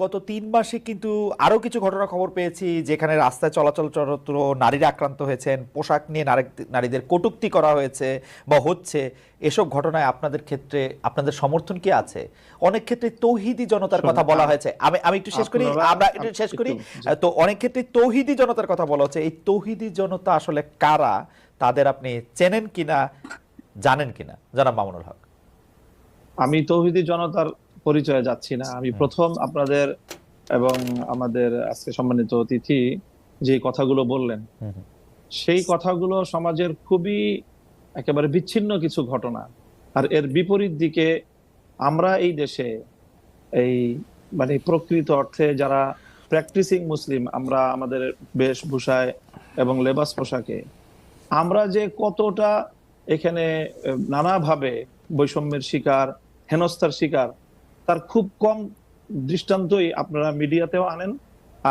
গত তিন মাসে কিন্তু আরও কিছু ঘটনা খবর পেয়েছি যেখানে রাস্তায় চলাচল চরত্র নারীরা আক্রান্ত হয়েছেন পোশাক নিয়ে নারী- নারীদের কটুক্তি করা হয়েছে বা হচ্ছে এসব ঘটনায় আপনাদের ক্ষেত্রে আপনাদের সমর্থন কি আছে? অনেক ক্ষেত্রে তৌহিদি জনতার কথা বলা হয়েছে। আমি আমি একটু শেষ করি আমরা একটু শেষ করি। তো অনেক ক্ষেত্রে তৌহিদি জনতার কথা বলা হচ্ছে। এই তৌহিদি জনতা আসলে কারা? তাদের আপনি চেনেন কিনা? জানেন কিনা? জানাব মামুনুল হক। আমি তৌহিদি জনতার পরিচয়ে যাচ্ছি না। আমি প্রথম আপনাদের এবং আমাদের আজকে সম্মানিত অতিথি যে কথাগুলো বললেন। সেই কথাগুলো সমাজের খুবই একেবারে বিচ্ছিন্ন কিছু ঘটনা। আর এর বিপরীত দিকে আমরা এই দেশে এই মানে প্রকৃত অর্থে যারা প্র্যাকটিসিং মুসলিম আমরা আমাদের বেশভূষায় এবং লেবাস পোশাকে আমরা যে কতটা এখানে নানাভাবে বৈষম্যের শিকার হেনস্থার শিকার তার খুব কম দৃষ্টান্তই আপনারা মিডিয়াতেও আনেন।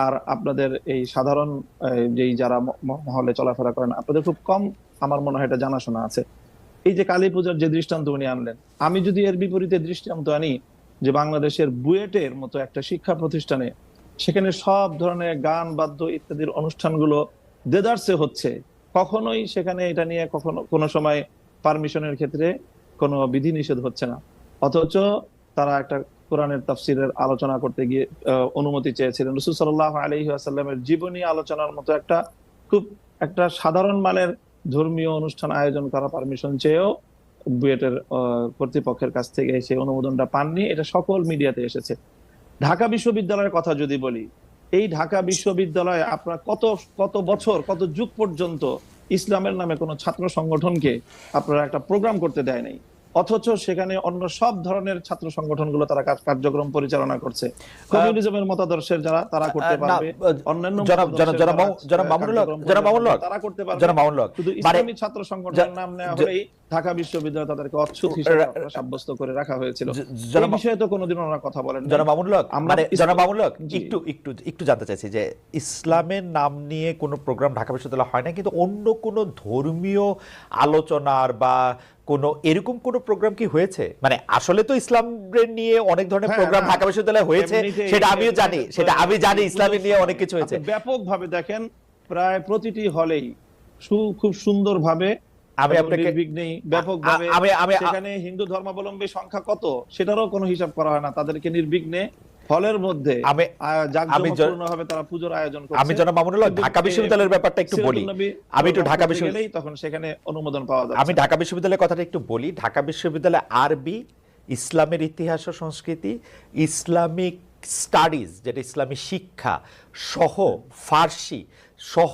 আর আপনাদের এই সাধারণ যেই যারা মহলে চলাফেরা করেন, আপনাদের খুব কম আমার মনে হয় এটা জানাশোনা আছে। এই যে কালী পূজার যে দৃষ্টান্ত উনি আনলেন, আমি যদি এর বিপরীতে দৃষ্টান্ত আনি যে বাংলাদেশের বুয়েটের মতো একটা শিক্ষা প্রতিষ্ঠানে, সেখানে সব ধরনের গান, বাদ্য ইত্যাদির অনুষ্ঠানগুলো দেদারসে হচ্ছে, কখনোই সেখানে এটা নিয়ে কখনো কোনো সময় পারমিশনের ক্ষেত্রে কোনো বিধি নিষেধ হচ্ছে না। অথচ তারা একটা কোরআনের তাফসিরের আলোচনা করতে গিয়ে অনুমতি চেয়েছিলেন। রসুল সাল্লাহ আলহি আসাল্লামের জীবনী আলোচনার মতো একটা খুব একটা সাধারণ মানের ধর্মীয় অনুষ্ঠান আয়োজন করা পারমিশন চেয়েও বুয়েটের কর্তৃপক্ষের কাছ থেকে সেই অনুমোদনটা পাননি। এটা সকল মিডিয়াতে এসেছে। ঢাকা বিশ্ববিদ্যালয়ের কথা যদি বলি, এই ঢাকা বিশ্ববিদ্যালয়ে আপনার কত কত বছর, কত যুগ পর্যন্ত ইসলামের নামে কোনো ছাত্র সংগঠনকে আপনারা একটা প্রোগ্রাম করতে দেয় নাই। অথচ সেখানে অন্য সব ধরনের ছাত্র সংগঠনগুলো তারা কার্যক্রম পরিচালনা করছে। কমিউনিজমের মতাদর্শের যারা তারা করতে পারবে। অন্যান্য যারা, মামুনুল তারা করতে পারবে। জনাব মামুনুল শুধু মানে ইসলামী ছাত্র সংগঠনের নাম নেওয়া হলেই ঢাকা বিশ্ববিদ্যালয় তাদেরকে অচ্ছুত হিসেবে সাব্যস্ত করে রাখা হয়েছিল। এই বিষয়ে তো কোনোদিন ওনারা কথা বলেন জনাব মামুনুল হক মানে জনাব মামুনুল হক একটু একটু একটু জানতে চাইছি যে ইসলামের নাম নিয়ে কোনো প্রোগ্রাম ঢাকা বিশ্ববিদ্যালয়ে হয় না কিন্তু অন্য কোনো ধর্মীয় আলোচনার বা কোনো এরকম কোনো প্রোগ্রাম কি হয়েছে? মানে আসলে তো ইসলামের নিয়ে অনেক ধরনের হ্যাঁ, প্রোগ্রাম। ঢাকা বিশ্ববিদ্যালয়ে হয়েছে সেটা আমিও জানি সেটা আমি জানি ইসলামের নিয়ে অনেক কিছু হয়েছে। ব্যাপকভাবে দেখেন প্রায় প্রতিটি হলেই সু- খুব সুন্দরভাবে আমি আপনাকে ব্যাপকভাবে সেখানে হিন্দু ধর্মাবলম্বী সংখ্যা কত সেটারও কোনো হিসাব করা হয় না। তাদেরকে নির্বিঘ্নে হলের মধ্যে আমি জাঁকজমকপূর্ণভাবে তারা পুজোর আয়োজন করছে। আমি জনাব মামুনুল ঢাকা বিশ্ববিদ্যালয়ের ব্যাপারটা একটু বলি। আমি একটু ঢাকা বিশ্ববিদ্যালয় তখন সেখানে অনুমোদন পাওয়া যাচ্ছে। আমি ঢাকা বিশ্ববিদ্যালয়ের কথাটা একটু বলি। ঢাকা বিশ্ববিদ্যালয়ে আরবি ইসলামের ইতিহাস ও সংস্কৃতি ইসলামিক স্টাডিজ যেটা ইসলামী শিক্ষা সহ ফার্সি সহ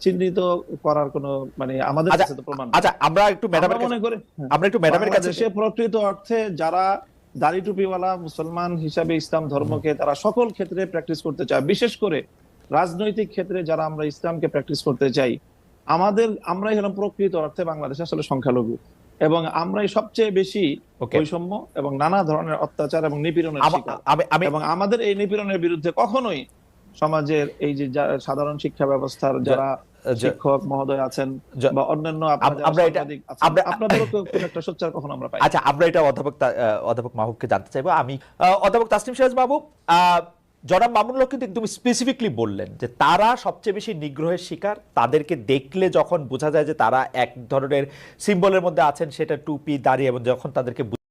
চিহ্নিত করার কোনো মানে আমাদের আচ্ছা, কাছে তো প্রমাণ আচ্ছা আমরা একটু ম্যাডামের কাছে। আমরা একটু ম্যাডামের কাছে বাংলাদেশে প্রকৃত অর্থে যারা দাড়ি টুপিওয়ালা মুসলমান হিসাবে ইসলাম ধর্মকে তারা সকল ক্ষেত্রে প্র্যাকটিস করতে চায়। বিশেষ করে রাজনৈতিক ক্ষেত্রে যারা আমরা ইসলামকে প্র্যাকটিস করতে চাই আমাদের আমরাই হলাম প্রকৃত অর্থে বাংলাদেশে আসলে সংখ্যালঘু। এবং আমরাই সবচেয়ে বেশি বৈষম্য এবং নানা ধরনের অত্যাচার এবং নিপীড়নের এবং আমাদের এই নিপীড়নের বিরুদ্ধে কখনোই সমাজের এই যে সাধারণ শিক্ষা ব্যবস্থার যারা শিক্ষক মহোদয় আছেন বা অন্যান্য আমরা এটা- সাংবাদিক আছেন, আমরা- আপনাদেরও তো একটা সোচ্চার কখনো আমরা পাই আচ্ছা আমরা এটা অধ্যাপক অধ্যাপক মাহবুবকে জানতে চাইব। আমি অধ্যাপক তাসনিম সিরাজ মাহবুব জনাব মামুনুল কিন্তু একদম স্পেসিফিকলি বললেন যে তারা সবচেয়ে বেশি নিগ্রহের শিকার। তাদেরকে দেখলে যখন বোঝা যায় যে তারা এক ধরনের সিম্বলের মধ্যে আছেন সেটা টুপি দাঁড়িয়ে এবং যখন তাদেরকে